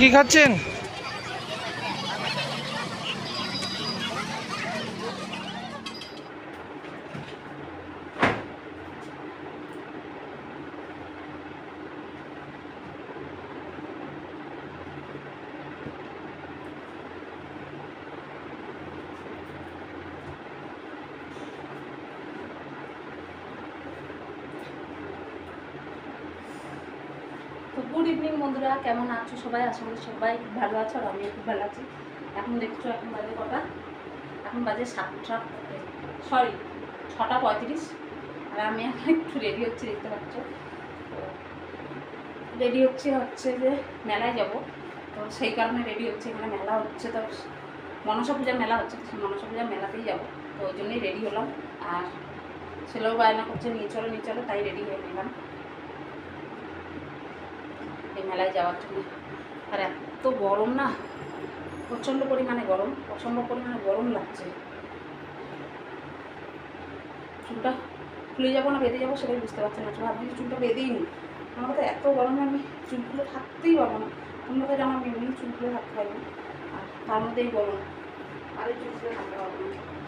কি খাচ্ছেন তো গুড ইভিনিং বন্ধুরা। কেমন আছো সবাই? আশা করি সবাই ভালো আছো আর আমিও খুব ভালো আছি। এখন দেখছ, এখন বাজে কটা? এখন বাজে সাতটা। সরি ছটা পঁয়ত্রিশ। আর আমি এখন একটু রেডি হচ্ছি, দেখতে পাচ্ছ। রেডি হচ্ছে হচ্ছে যে মেলায় যাব। তো সেই কারণে রেডি হচ্ছে। এখানে মেলা হচ্ছে তো, মনসা পূজার মেলা হচ্ছে তো, সেই মনসা পূজার মেলাতেই যাব। তো ওই জন্যই রেডি হলাম। আর ছেলেও বায়না করছে, নিয়ে চলো নিয়ে চলো, তাই রেডি হয়ে নিলাম মেলায় যাওয়ার জন্য। আর এত গরম না? প্রচণ্ড পরিমাণে গরম, অসম্ভব পরিমাণে গরম লাগছে। চুলটা খুলে যাব না, বেঁধে যাব সেটাই বুঝতে পারছি না। ভাবছি চুলটা বেঁধেই নি আমার তো এত গরমে আমি চুলগুলো থাকতেই পারব না। তোমরা তো জানো আমি এমনি চুলগুলো থাকতে পারব আর তার মধ্যেই গরম আর চুলগুলো থাকতে পারব না।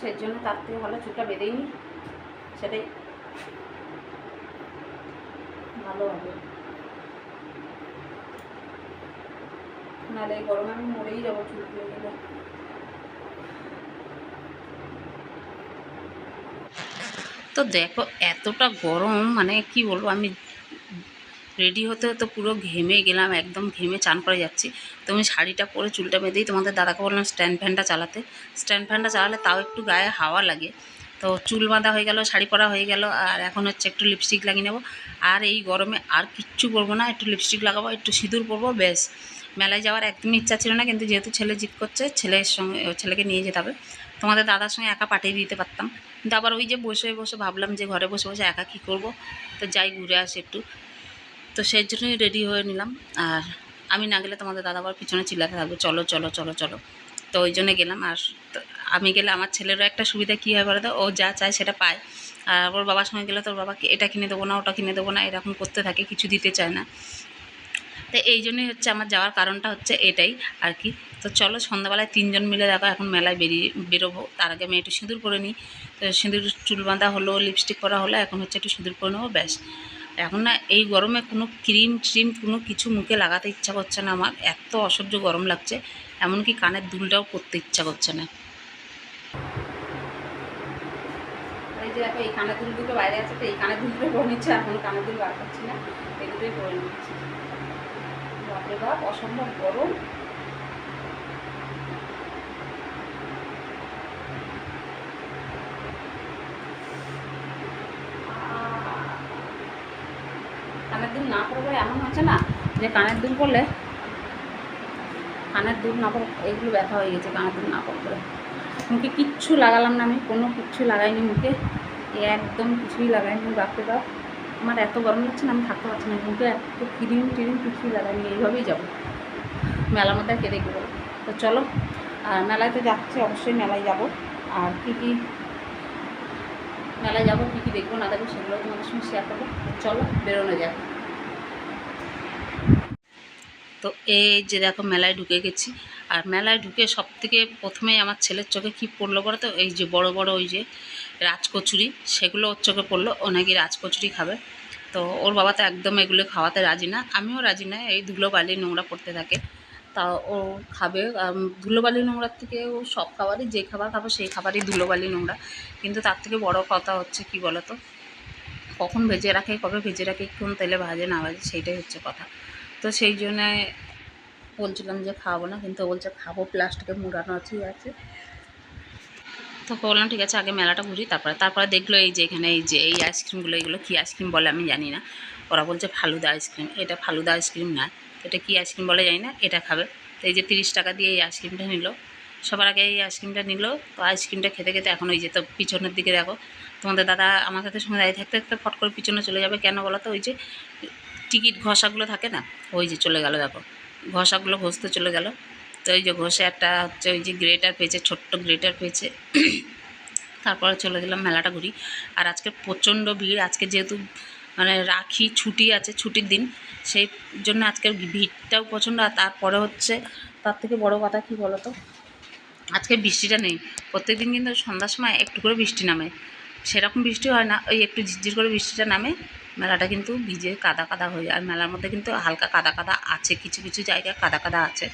সেই জন্য তার থেকে ভালো চুলটা বেঁধেই নি। সেটাই। ভালো হবে। নাহলে এই গরমে আমি মরেই যাব চুল খুলে তো দেখো, এতটা গরম মানে কি বলব, আমি রেডি হতে হতে পুরো ঘেমে গেলাম, একদম ঘেমে চান করে যাচ্ছি। তো আমি শাড়িটা পরে চুলটা বেঁধেই তোমাদের দাদাকে বললাম স্ট্যান্ড ফ্যানটা চালাতে। স্ট্যান্ড ফ্যানটা চালালে তাও একটু গায়ে হাওয়া লাগে। তো চুল বাঁধা হয়ে গেল, শাড়ি পরা হয়ে গেল, আর এখন হচ্ছে একটু লিপস্টিক লাগিয়ে নেব। আর এই গরমে আর কিচ্ছু করব না, একটু লিপস্টিক লাগাবো, একটু সিঁদুর পরবো, ব্যাস। মেলায় যাওয়ার একদমই ইচ্ছা ছিল না, কিন্তু যেহেতু ছেলে জিদ করছে, ছেলের সঙ্গে, ছেলেকে নিয়ে যেতে হবে। তোমাদের দাদার সঙ্গে একা পাঠিয়ে দিতে পারতাম। কিন্তু আবার ওই যে বসে বসে ভাবলাম যে ঘরে বসে বসে একা কী করব? তো যাই ঘুরে আসি একটু। তো সেই জন্যই রেডি হয়ে নিলাম। আর আমি না গেলে তোমাদের দাদা আবার পিছনে চিল্লাতে থাকবে। চলো চলো চলো চলো। তো ওই জন্য গেলাম। আর আমি গেলে আমার ছেলেরও একটা সুবিধা কী হয় বলো ও যা চায় সেটা পায়। আর ওর বাবার সঙ্গে গেলে তোর বাবাকে এটা কিনে দেবো না, ওটা কিনে দেবো না, এরকম করতে থাকে, কিছু দিতে চায় না। তো এই জন্যই হচ্ছে আমার যাওয়ার কারণটা হচ্ছে এটাই। আর কি? তো চলো, সন্ধ্যাবেলায় তিনজন মিলে দেখো, এখন মেলায় বেরিয়ে বেরোবো। তার আগে আমি একটু সিঁদুর করে নিই। তো সিঁদুর চুল বাঁধা হলো লিপস্টিক করা হলো, এখন হচ্ছে একটু সিঁদুর করে নেব, ব্যাস। এখন না এই গরমে কোনো ক্রিম ট্রিম কোনো কিছু মুখে লাগাতে ইচ্ছা করছে না আমার। এত অসহ্য গরম লাগছে, এমনকি কানের দুলটাও করতে ইচ্ছা করছে না। এই যে দেখো, এই কানের দুল দুটো বাইরে আছে তো, এই কানের দুল দুটো নিচ্ছে এখন কানের দুল বার করছি না, এই দুটোই পরে বাপরে বাপ, অসম্ভব গরম। দুল না পরলে এমন হচ্ছে না যে কানের দুল পরলে কানের দুল না পর এইগুলো ব্যথা হয়ে গেছে, কানের দুল না পরলে মুখে কিচ্ছু লাগালাম না আমি, কোনো কিচ্ছু লাগাইনি মুখে। একদম কিছুই লাগাইনি, বাপরে বাপ। আমার এত গরম লাগছে না, আমি থাকতে পারছি না, মুখে এত ক্রিম টিরিম কিছুই লাগাইনি, এইভাবেই যাব। মেলার মধ্যে কে দেখব তো চলো আর মেলায় তো যাচ্ছি, অবশ্যই মেলায় যাব। আর কী কী মেলায় যাব, কী কী দেখব না দেখব, সেগুলো তোমাদের সঙ্গে শেয়ার করব। চলো, বেরোনো যাক। তো এই যে দেখো মেলায় ঢুকে গেছি। আর মেলায় ঢুকে সব থেকে প্রথমেই আমার ছেলের চোখে কী পড়ল বলো তো? এই যে বড় বড় ওই যে রাজকচুরি, সেগুলো ওর চোখে পড়ল। ও নাকি রাজকচুরি খাবে। তো ওর বাবা তো একদম এগুলো খাওয়াতে রাজি না। আমিও রাজি না, এই ধুলো বালি নোংরা পড়তে থাকে। তা ও খাবে ধুলোবালি নোংরার থেকে ও সব খাবারই যে খাবার খাবে সেই খাবারই ধুলোবালি নোংরা। কিন্তু তার থেকে বড় কথা হচ্ছে কি বলো তো? কখন ভেজে রাখে, কবে ভেজে রাখে কোন তেলে ভাজে না ভাজে, সেইটাই হচ্ছে কথা। তো সেই জন্যে বলছিলাম যে খাব না, কিন্তু বলছে খাব প্লাস্টিকে মুড়ানো আছে আছে। তো বললাম, ঠিক আছে, আগে মেলাটা ঘুরি, তারপরে তারপরে দেখল এই যে এখানে এই যে এই আইসক্রিমগুলো, এগুলো কী আইসক্রিম বলে আমি জানি না। ওরা বলছে ফালুদা আইসক্রিম, এটা ফালুদা আইসক্রিম না, এটা কী আইসক্রিম বলে জানি না, এটা খাবে। তো এই যে তিরিশ টাকা দিয়ে এই আইসক্রিমটা নিল। সবার আগে এই আইসক্রিমটা নিল, তো আইসক্রিমটা খেতে খেতে এখন ওই যে তো পিছনের দিকে দেখো। তোমাদের দাদা আমার সাথে সঙ্গে দাঁড়িয়ে থাকতে থাকতে ফট করে পিছনে চলে যাবে, কেন বলো তো? ওই যে টিকিট ঘষাগুলো থাকে না, ওই যে চলে গেল দেখো ঘষাগুলো ঘষতে চলে গেল। তো ওই যে ঘষে একটা হচ্ছে ওই যে গ্রেটার পেয়েছে, ছোট্ট গ্রেটার পেয়েছে। তারপরে চলে গেলাম মেলাটা ঘুরি। আর আজকে প্রচণ্ড ভিড়, আজকে যেহেতু মানে রাখি ছুটি আছে, ছুটির দিন, সেই জন্য আজকের ভিড়টাও প্রচণ্ড। আর তারপরে হচ্ছে, তার থেকে বড় কথা কী বলো তো আজকে বৃষ্টিটা নেই। প্রত্যেক দিন কিন্তু সন্ধ্যার সময় একটু করে বৃষ্টি নামে। সেরকম বৃষ্টি হয় না, ওই একটু ঝিরঝির করে বৃষ্টিটা নামে। মেলাটা কিন্তু ভিজে কাদা কাদা হয়ে যায়। আর মেলার মধ্যে কিন্তু হালকা কাদা কাদা আছে, কিছু কিছু জায়গায় কাদা কাদা আছে।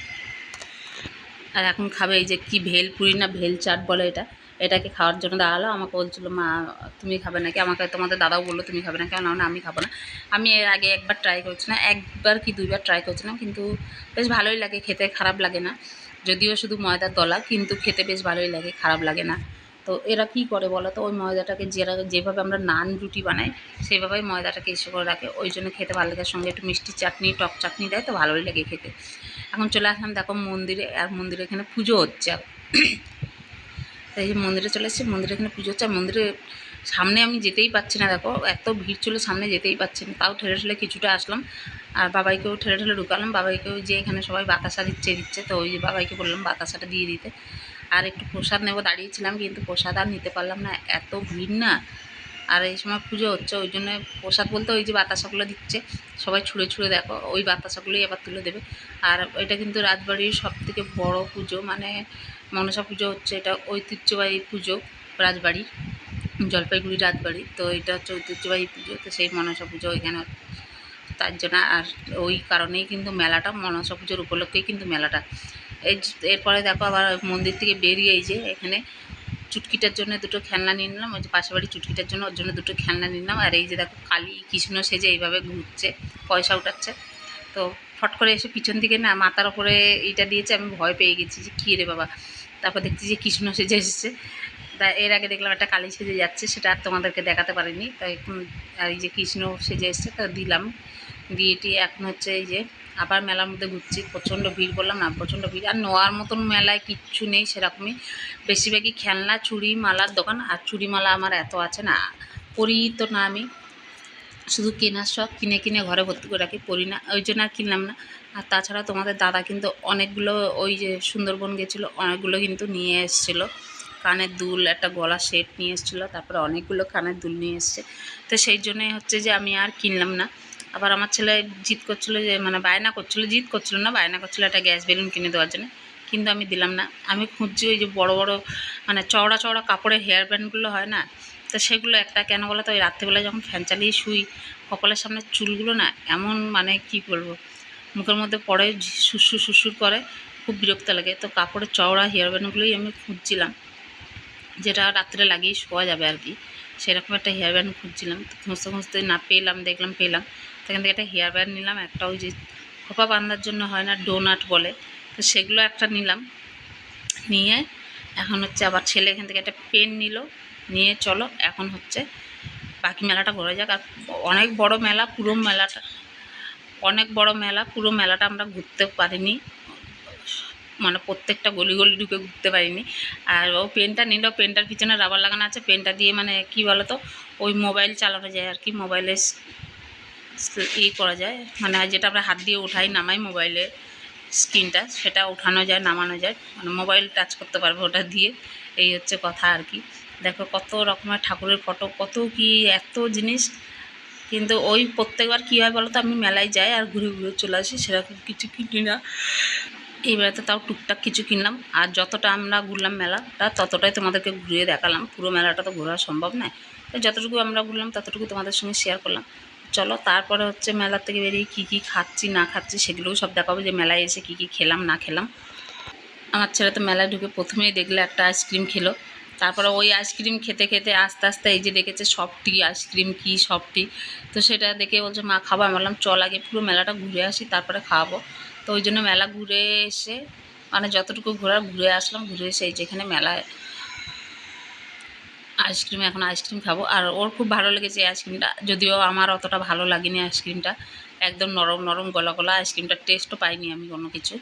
আর এখন খাবে এই যে কি ভেল পুরি না ভেল চাট বলে এটা। এটাকে খাওয়ার জন্য দাঁড়াল, আমাকে বলছিলো, মা, তুমি খাবে নাকি? আমাকে তোমাদের দাদাও বলল, তুমি খাবে না কেন না, আমি খাব না। আমি এর আগে একবার ট্রাই করছিলাম, একবার কি দুইবার ট্রাই করছিলাম, কিন্তু বেশ ভালোই লাগে, খেতে খারাপ লাগে না। যদিও শুধু ময়দার দলা, কিন্তু খেতে বেশ ভালোই লাগে, খারাপ লাগে না। তো এরা কি করে বলো তো? ওই ময়দাটাকে যেরা যেভাবে আমরা নান রুটি বানাই সেইভাবেই ময়দাটাকে এসে করে রাখে। ওই জন্য খেতে ভালো লাগে। সঙ্গে একটু মিষ্টি চাটনি, টক চাটনি দেয় তো ভালোই লাগে খেতে। এখন চলে আসলাম দেখো মন্দিরে। আর মন্দিরে এখানে পুজো হচ্ছে। এই যে মন্দিরে চলে এসেছি। মন্দিরে এখানে পুজো হচ্ছে। মন্দিরে সামনে আমি যেতেই পাচ্ছি না দেখো। এত ভিড় ছিল সামনে যেতেই পাচ্ছি না। তাও ঠেলে ঠেলে কিছুটা আসলাম। আর বাবাইকেও ঠেলে ঠেলে ঢুকালাম। বাবাইকেও যে এখানে সবাই বাতাসা দিচ্ছে দিচ্ছে, তো ওই যে বাবাইকে বললাম বাতাসাটা দিয়ে দিতে। আর একটু প্রসাদ নেব, দাঁড়িয়েছিলাম কিন্তু প্রসাদ আর নিতে পারলাম না, এত ভিড় না। আর এই সময় পুজো হচ্ছে, ওই জন্য প্রসাদ বলতে ওই যে বাতাসাগুলো দিচ্ছে, সবাই ছুঁড়ে ছুঁড়ে দেখো, ওই বাতাসাগুলোই এবার তুলে দেবে। আর এটা কিন্তু রাজবাড়ির সব থেকে বড়ো পুজো মানে মনসা পুজো হচ্ছে, এটা ঐতিহ্যবাহী পুজো রাজবাড়ির জলপাইগুড়ি রাজবাড়ি, তো এটা হচ্ছে ঐতিহ্যবাহী পুজো, তো সেই মনসা পুজো ওইখানে তার জন্য আর ওই কারণেই কিন্তু মেলাটা, মনসা পুজোর উপলক্ষেই কিন্তু মেলাটা। এরপরে দেখো আবার মন্দির থেকে বেরিয়ে এই যে এখানে চুটকিটার জন্য দুটো খেলনা নিয়ে নিলাম, ওই যে পাশের বাড়ি চুটকিটার জন্য ওর জন্য দুটো খেলনা নিয়ে নিলাম, আর এই যে দেখো কালী কৃষ্ণ সেজে এইভাবে ঘুরছে, পয়সা উঠাচ্ছে। তো ফট করে এসে পিছন দিকে না মাথার ওপরে এইটা দিয়েছে, আমি ভয় পেয়ে গেছি যে কী রে বাবা। তারপর দেখছি যে কৃষ্ণ সেজে এসেছে। তা এর আগে দেখলাম একটা কালী সেজে যাচ্ছে, সেটা আর তোমাদেরকে দেখাতে পারিনি। তাই এখন আর এই যে কৃষ্ণ সেজে এসছে, তা দিলাম। দিয়ে এখন হচ্ছে এই যে আবার মেলার মধ্যে ঘুরছি, প্রচণ্ড ভিড় বললাম না, প্রচণ্ড ভিড়। আর নোয়ার মতন মেলায় কিচ্ছু নেই, সেরকমই। বেশিরভাগই খেলনা, চুড়ি, মালার দোকান, আর চুড়ি, মালা আমার এত আছে না, পরি তো না আমি। শুধু কেনার শখ, কিনে কিনে ঘরে ভর্তি করে রাখি, পরি না, ওই জন্য আর কিনলাম না। আর তাছাড়া তোমাদের দাদা কিন্তু অনেকগুলো ওই যে সুন্দরবন গেছিল, অনেকগুলো কিন্তু নিয়ে এসেছিল। কানের দুল, একটা গলা সেট নিয়ে এসেছিল, তারপরে অনেকগুলো কানের দুল নিয়ে এসছে। তো সেই জন্যই হচ্ছে যে আমি আর কিনলাম না। আবার আমার ছেলে জিদ করছিল যে মানে বায়না করছিল, জিদ করছিল না, বায়না করছিল একটা গ্যাস বেলুন কিনে দেওয়ার জন্য। কিন্তু আমি দিলাম না। আমি খুঁজছি ওই যে বড় বড় মানে চওড়া চওড়া কাপড়ের হেয়ার ব্যান্ডগুলো হয় না, তো সেগুলো একটা কেন বলো তো, ওই রাত্রেবেলায় যখন ফ্যান চালিয়ে শুই, কপালের সামনে চুলগুলো না এমন মানে কি বলব, মুখের মধ্যে পড়ে সুসুর সুসুর করে, খুব বিরক্ত লাগে। তো কাপড়ের চওড়া হেয়ার ব্যান্ডগুলোই আমি খুঁজছিলাম, যেটা রাত্রে লাগিয়ে শোয়া যাবে আর কি। সেরকম একটা হেয়ার ব্যান্ড খুঁজছিলাম। খুঁজতে খুঁজতে না পেলাম, দেখলাম পেলাম। সেখান থেকে একটা হেয়ার ব্যান্ড নিলাম, একটা ওই যে খোপা বাঁধার জন্য হয় না, ডোনাট বলে। তো সেগুলো একটা নিলাম। নিয়ে এখন হচ্ছে আবার ছেলে এখান থেকে একটা পেন নিল। নিয়ে চলো, এখন হচ্ছে বাকি মেলাটা ঘোরা যাক। আর অনেক বড় মেলা, পুরো মেলাটা, অনেক বড় মেলা, পুরো মেলাটা আমরা ঘুরতে পারিনি। মানে প্রত্যেকটা গলি গলি ঢুকে ঘুরতে পারিনি। আর ও পেনটা নিল, পেনটার পিছনে রাবার লাগানো আছে। পেনটা দিয়ে মানে কি বলো তো ওই মোবাইল চালানো যায় আর কি মোবাইলে ই করা যায়। মানে যেটা আমরা হাত দিয়ে উঠাই, নামাই মোবাইলে স্ক্রিনটা, সেটা উঠানো যায়, নামানো যায়। মানে মোবাইল টাচ করতে পারবে ওটা দিয়ে। এই হচ্ছে কথা আর কি। দেখো কত রকমের ঠাকুরের ফটো কত কি, এত জিনিস। কিন্তু ওই প্রত্যেকবার কী হয় বলো তো আমি মেলায় যাই আর ঘুরে ঘুরে চলে আসি, সেরকম কিছু কিনি না। এইবারে তো তাও টুকটাক কিছু কিনলাম। আর যতটা আমরা ঘুরলাম মেলাটা, ততটাই তোমাদেরকে ঘুরিয়ে দেখালাম। পুরো মেলাটা তো ঘোরা সম্ভব নয়। যতটুকু আমরা ঘুরলাম, ততটুকু তোমাদের সঙ্গে শেয়ার করলাম। চলো তারপরে হচ্ছে মেলার থেকে বেরিয়ে কী কী খাচ্ছি, না খাচ্ছি সেগুলোও সব দেখাবো যে মেলায় এসে কী কী খেলাম, না খেলাম। আমার ছেলে তো মেলায় ঢুকে প্রথমেই দেখলে একটা আইসক্রিম খেলো। তারপরে ওই আইসক্রিম খেতে খেতে আস্তে আস্তে এই যে দেখেছে সফটি আইসক্রিম, কি সফটি তো সেটা দেখে বলছে, মা, খাব। আমি বললাম, চল আগে পুরো মেলাটা ঘুরে আসি, তারপরে খাওয়াবো তো ওই জন্য মেলা ঘুরে এসে মানে যতটুকু ঘোরার ঘুরে আসলাম, ঘুরে এসে এই যেখানে মেলায় আইসক্রিম এখন আইসক্রিম খাব। আর ওর খুব ভালো লেগেছে আইসক্রিমটা। যদিও আমার অতটা ভালো লাগেনি আইসক্রিমটা। একদম নরম নরম গলা গলা আইসক্রিমটার টেস্টও পাইনি আমি কোনো কিছু।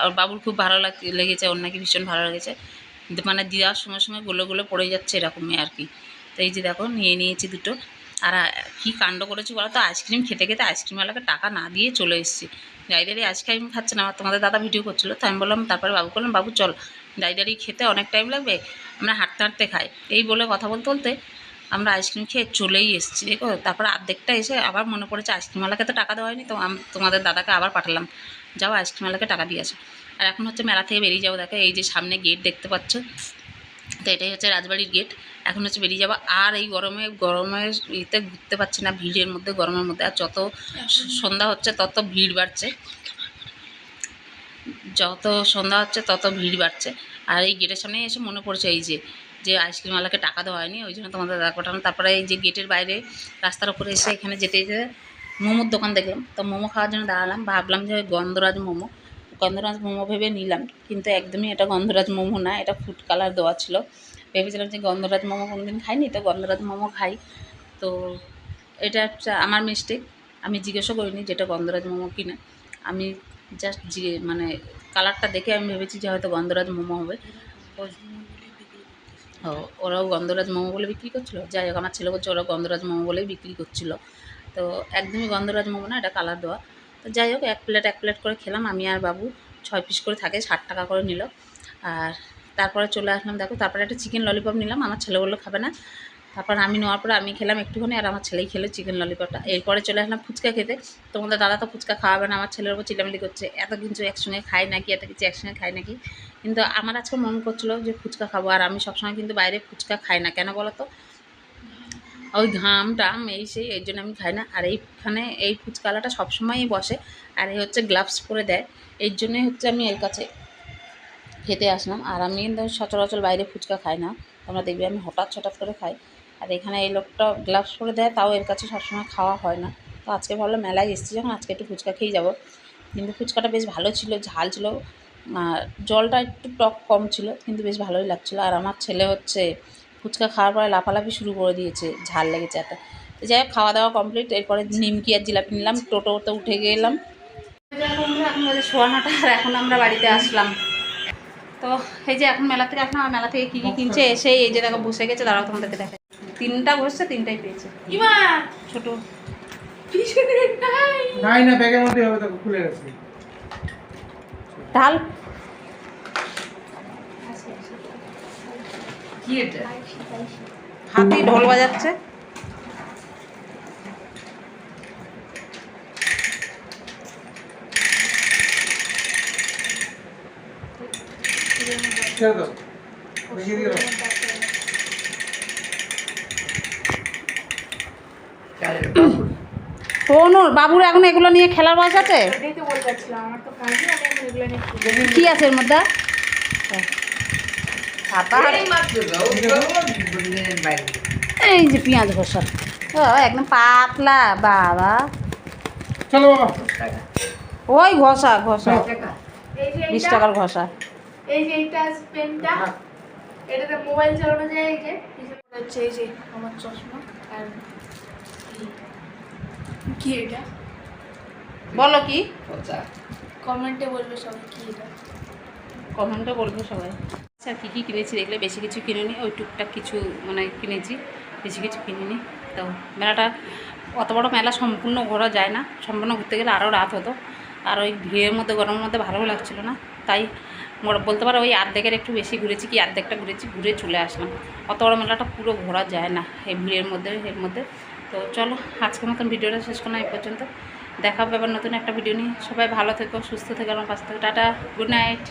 আর বাবুর খুব ভালো লাগ, লেগেছে, ওর নাকি ভীষণ ভালো লেগেছে। মানে দেওয়ার সময় সময়গুলো গুলো পড়ে যাচ্ছে এরকমই আর কি। তো এই যে দেখো, নিয়ে নিয়েছি দুটো। আর কী কাণ্ড করেছি বলো তো? আইসক্রিম খেতে খেতে আইসক্রিমওয়ালাকে টাকা না দিয়ে চলে এসেছি। ডাইডারি আইসক্রিম খাচ্ছে না। আমার তোমাদের দাদা ভিডিও করছিল, তো আমি বললাম, তারপরে বাবু করলাম, বাবু চল ডাইডারি খেতে অনেক টাইম লাগবে আমরা হাঁটতে হাঁটতে খাই। এই বলে কথা বলতে বলতে আমরা আইসক্রিম খেয়ে চলেই এসেছি দেখো। তারপর আর্ধেকটা এসে আবার মনে পড়েছে আইসক্রিমওয়ালাকে তো টাকা দেওয়া হয়নি তো আম- তোমাদের দাদাকে আবার পাঠালাম। যাও আইসক্রিমওয়ালাকে টাকা দিয়ে আসো। আর এখন হচ্ছে মেলা থেকে বেরিয়ে যাব দেখো। এই যে সামনে গেট দেখতে পাচ্ছ তো এটাই হচ্ছে রাজবাড়ির গেট এখন হচ্ছে বেরিয়ে যাব। আর এই গরমে গরমে ইতে ঘুরতে পারছি না ভিড়ের মধ্যে গরমের মধ্যে। আর যত সন্ধ্যা হচ্ছে তত ভিড় বাড়ছে। যত সন্ধ্যা হচ্ছে, তত ভিড় বাড়ছে। আর এই গেটের সামনে এসে মনে পড়ছে এই যে যে আইসক্রিমওয়ালাকে টাকা দেওয়া হয়নি, ওই জন্য তোমাদের দাদা পাঠানো। তারপরে এই যে গেটের বাইরে রাস্তার ওপরে এসে এখানে যেতে যেতে মোমোর দোকান দেখলাম। তো মোমো খাওয়ার জন্য দাঁড়ালাম, ভাবলাম যে গন্ধরাজ মোমো। গন্ধরাজ মোমো ভেবে নিলাম, কিন্তু একদমই এটা গন্ধরাজ মোমো না, এটা ফুড কালার দেওয়া ছিল। ভেবেছিলাম যে গন্ধরাজ মোমো কোনোদিন খাইনি, তো গন্ধরাজ মোমো খাই। তো এটা আমার মিস্টেক আমি জিজ্ঞাসা করিনি যেটা গন্ধরাজ মোমো কিনা। আমি জাস্ট যে মানে কালারটা দেখে আমি ভেবেছি যে হয়তো গন্ধরাজ মোমো হবে। ও- ওরাও গন্ধরাজ মোমো বলে বিক্রি করছিল? যাই হোক, আমার ছেলে বলছে ওরা গন্ধরাজ মোমো বলেই বিক্রি করছিল। তো একদমই গন্ধরাজ মোমো না, এটা কালার দেওয়া। তো যাই হোক, এক প্লেট এক প্লেট করে খেলাম। আমি আর বাবু ছয় পিস করে থাকে, ষাট টাকা করে নিল। আর তারপরে চলে আসলাম, দেখো, তারপরে একটা চিকেন ললিপপ নিলাম। আমার ছেলে বলল, খাবে না? তারপর আমি নেওয়ার পরে আমি খেলাম একটুখানি আর আমার ছেলেই খেলো চিকেন ললিপপটা এরপরে চলে আসলাম ফুচকা খেতে। তোমাদের দাদা তো ফুচকা খাওয়াবে না, আমার ছেলের উপর চিলামিলি করছে। এত কিছু একসঙ্গে খাই নাকি, এত কিছু একসঙ্গে খাই নাকি? কিন্তু আমার আজকে মন করছিল যে ফুচকা খাব, আর আমি সবসময় কিন্তু বাইরে ফুচকা খাই না। কেন বলো তো ওই ঘাম টাম এই সেই এই জন্য আমি খাই না। আর এইখানে এই ফুচকালাটা সবসময়ই বসে, আর এই হচ্ছে গ্লাভস পরে দেয়। এই জন্যই হচ্ছে আমি এর কাছে খেতে আসলাম। আর আমি কিন্তু সচরাচর বাইরে ফুচকা খাই না। তোমরা দেখবে আমি হঠাৎ হঠাৎ করে খাই। আর এখানে এই লোকটা গ্লাভস পরে দেয়, তাও এর কাছে সবসময় খাওয়া হয় না। তো আজকে ভাবলাম মেলায় এসেছি যখন, আজকে একটু ফুচকা খেয়ে যাব। কিন্তু ফুচকাটা বেশ ভালো ছিল, ঝাল ছিল। জলটা একটু টক কম ছিল, কিন্তু বেশ ভালোই লাগছিল। আর আমার ছেলে হচ্ছে ফুচকা খাওয়ার পরে লাফালাফি শুরু করে দিয়েছে, ঝাল লেগেছে এত। তো যাই হোক, খাওয়া দাওয়া কমপ্লিট, এরপরে নিমকি আর জিলাপি নিলাম, টোটোতে উঠে গেলাম। এখন আর এখন আমরা বাড়িতে আসলাম। তো এই যে এখন মেলা থেকে আসলাম মেলা থেকে কী কী কিনছে এসে এই যে দেখো, বসে গেছে, দাঁড়াও তোমাদেরকে দেখে তিনটা বসছে তিনটাই পেয়েছে। ইমা! ছোট। নাই? না ব্যাগের মধ্যে হবে তো খুলে গেছে। ঢাল। কি এটা? হাতি ঢোল বাজাচ্ছে। ছেড়ে দাও। দেখিয়ে দিও। কোন বাবুর এখন এগুলো নিয়ে খেলার বয়স আছে? এটাই তো বলতে চাচ্ছিলাম আমার তো কাজই আমি এখন এগুলো নিয়ে খেলি। কি আছে এর মধ্যে? এই যে পেঁয়াজ ঘষা। ও একদম পাতলা বাবা। চলো ওই ঘষা ঘষা। বিশ টাকার ঘষা। এই যে এইটা পেনটা এটাতে মোবাইল চালানো যায় এই যে হচ্ছে এই যে আমার চশমা আর কি এটা? বলো কি? কমেন্টে বলবে সবাই কি এটা। কমেন্টে বলব সবাই। আচ্ছা কী কী কিনেছি দেখলে? বেশি কিছু কিনিনি। ওই টুকটাক কিছু মানে কিনেছি। বেশি কিছু কিনিনি। তো মেলাটা অত বড় মেলা সম্পূর্ণ ঘোরা যায় না। সম্পূর্ণ ঘুরতে গেলে আরও রাত হতো। আর ওই ভিড়ের মধ্যে গরমের মধ্যে ভালো লাগছিল না। তাই বলতে পারো ওই আর্ধেকের একটু বেশি ঘুরেছি কি আর্ধেকটা ঘুরেছি ঘুরে চলে আসলাম। অত বড় মেলাটা পুরো ঘোরা যায় না। এই ভিড়ের মধ্যে এর মধ্যে। তো চলো, আজকের মতন ভিডিওটা শেষ করলাম এই পর্যন্ত। দেখা হবে আবার নতুন একটা ভিডিও নিয়ে। সবাই ভালো থেকো, সুস্থ থেকো, আমার পাশে থেকে। Tata, good night.